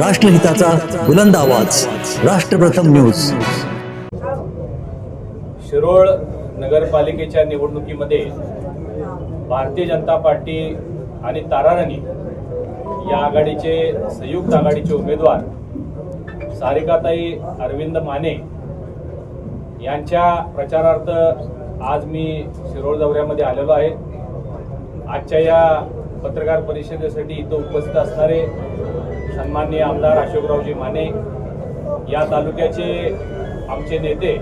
राष्ट्रहिताचा बुलंद आवाज. राष्ट्रप्रथम न्यूज. शिरोळ नगरपालिकेच्या निवडणुकीमध्ये भारतीय जनता पार्टी आणि ताराराणी या आघाडीचे संयुक्त आघाडीचे उमेदवार सारिकाताई अरविंद माने यांच्या प्रचारार्थ आज मी शिरोळ दौऱ्यामध्ये आलेलो आहे. आजच्या या पत्रकार परिषदेसाठी इथं उपस्थित असणारे सन्माननीय आमदार अशोकरावजी माने या तालुक्याचे आमचे नेते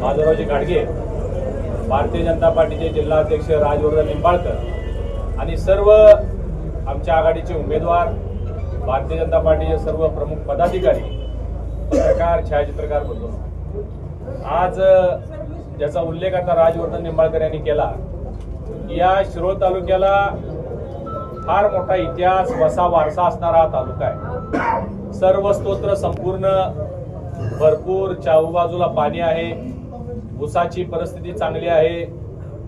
माधवरावजी गाडगे भारतीय जनता पार्टीचे जिल्हाध्यक्ष राजवर्धन निंबाळकर आणि सर्व आमच्या आघाडीचे उमेदवार भारतीय जनता पार्टीचे सर्व प्रमुख पदाधिकारी पत्रकार छायाचित्रकार बोलतो आज ज्याचा उल्लेख आता राजवर्धन निंबाळकर यांनी केला या शिरोळ तालुक्याला फार मोठा इतिहास वसा वारसा असणारा हा तालुका आहे. सर्व स्तोत्र संपूर्ण भरपूर बाजूला पाणी आहे. ऊसाची परिस्थिती चांगली आहे.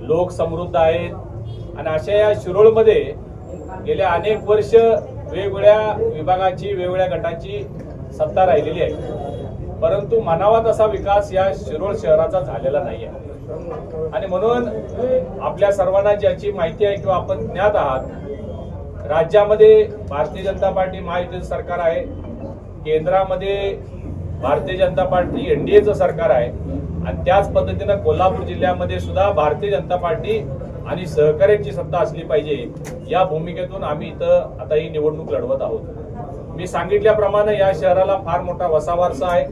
लोक समृद्ध आहेत. आणि अशा या शिरोळमध्ये गेल्या अनेक वर्ष वेगवेगळ्या विभागाची वेगवेगळ्या गटाची सत्ता राहिलेली आहे. परंतु म्हणावा तसा विकास या शिरोळ शहराचा झालेला नाही आहे. आणि म्हणून आपल्या सर्वांना ज्याची माहिती आहे किंवा आपण ज्ञात आहात राज्यामध्ये भारतीय जनता पार्टी महायुतीचं सरकार आहे. केंद्रामध्ये भारतीय जनता पार्टी एनडीएचं सरकार आहे. आणि त्याच पद्धतीनं कोल्हापूर जिल्ह्यामध्ये सुद्धा भारतीय जनता पार्टी आणि सहकार्याची सत्ता असली पाहिजे या भूमिकेतून आम्ही इथं आता ही निवडणूक लढवत आहोत. मी सांगितल्याप्रमाणे या शहराला फार मोठा वसावारसा आहे.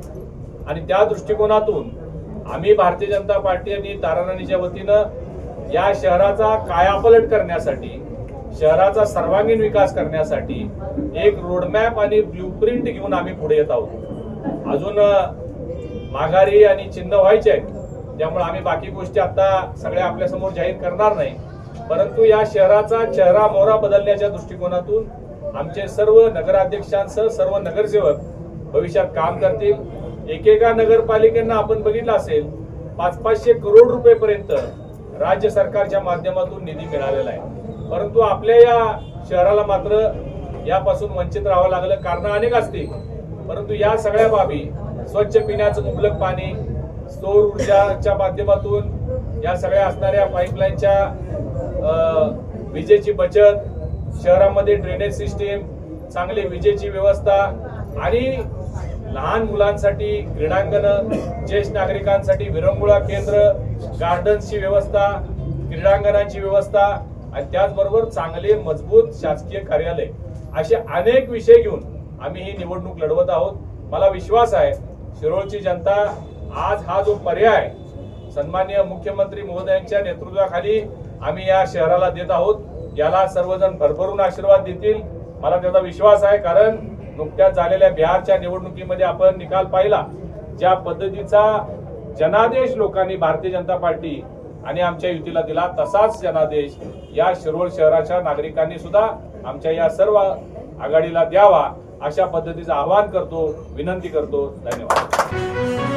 आणि त्या दृष्टिकोनातून आम्ही भारतीय जनता पार्टी आणि ताराराणीच्या वतीनं या शहराचा कायापलट करण्यासाठी शहराचा सर्वांगीण विकास करण्यासाठी एक रोडमॅप आणि ब्ल्यूप्रिंट घेऊन आम्ही पुढे येत आहोत. अजून माघारी आणि चिन्ह व्हायचे आहेत त्यामुळे आम्ही बाकी गोष्टी आता सगळ्या आपल्यासमोर जाहीर करणार नाही. परंतु या शहराचा चेहरा मोहरा बदलण्याच्या दृष्टिकोनातून आमचे सर्व नगराध्यक्षांसह सर्व नगरसेवक भविष्यात काम करतील. एकेका नगरपालिकेंना आपण बघितलं असेल पाच पाचशे करोड रुपयेपर्यंत राज्य सरकारच्या माध्यमातून निधी मिळालेला आहे. परंतु आपल्या या शहराला मात्र यापासून वंचित राहावं लागलं. कारण अनेक असतील. परंतु या सगळ्या बाबी स्वच्छ पिण्याचं मुबलक पाणी सौर ऊर्जाच्या माध्यमातून या सगळ्या असणाऱ्या पाईपलाईनच्या विजेची बचत शहरामध्ये ड्रेनेज सिस्टीम चांगली विजेची व्यवस्था आणि लहान मुलांसाठी क्रीडांगण ज्येष्ठ नागरिकांसाठी विरंगुळा केंद्र गार्डन्सची व्यवस्था क्रीडांगणाची व्यवस्था आणि त्याचबरोबर चांगले मजबूत शासकीय कार्यालय असे अनेक विषय घेऊन आम्ही ही निवडणूक लढवत आहोत. मला विश्वास आहे शिरोळची जनता आज हा जो पर्याय सन्माननीय मुख्यमंत्री महोदयांच्या नेतृत्वाखाली आम्ही या शहराला देत आहोत. याला सर्वजण भरभरून आशीर्वाद देतील. मला त्याचा विश्वास आहे कारण नुकत्याच झालेल्या बिहारच्या निवडणुकीमध्ये आपण निकाल पाहिला ज्या पद्धतीचा जनादेश लोकांनी भारतीय जनता पार्टी आणि आमच्या युतीला दिला तसाच जनादेश या शिरोळ शहराच्या नागरिकांनी सुद्धा आमच्या या सर्व आघाडीला द्यावा अशा पद्धतीचं आवाहन करतो विनंती करतो. धन्यवाद.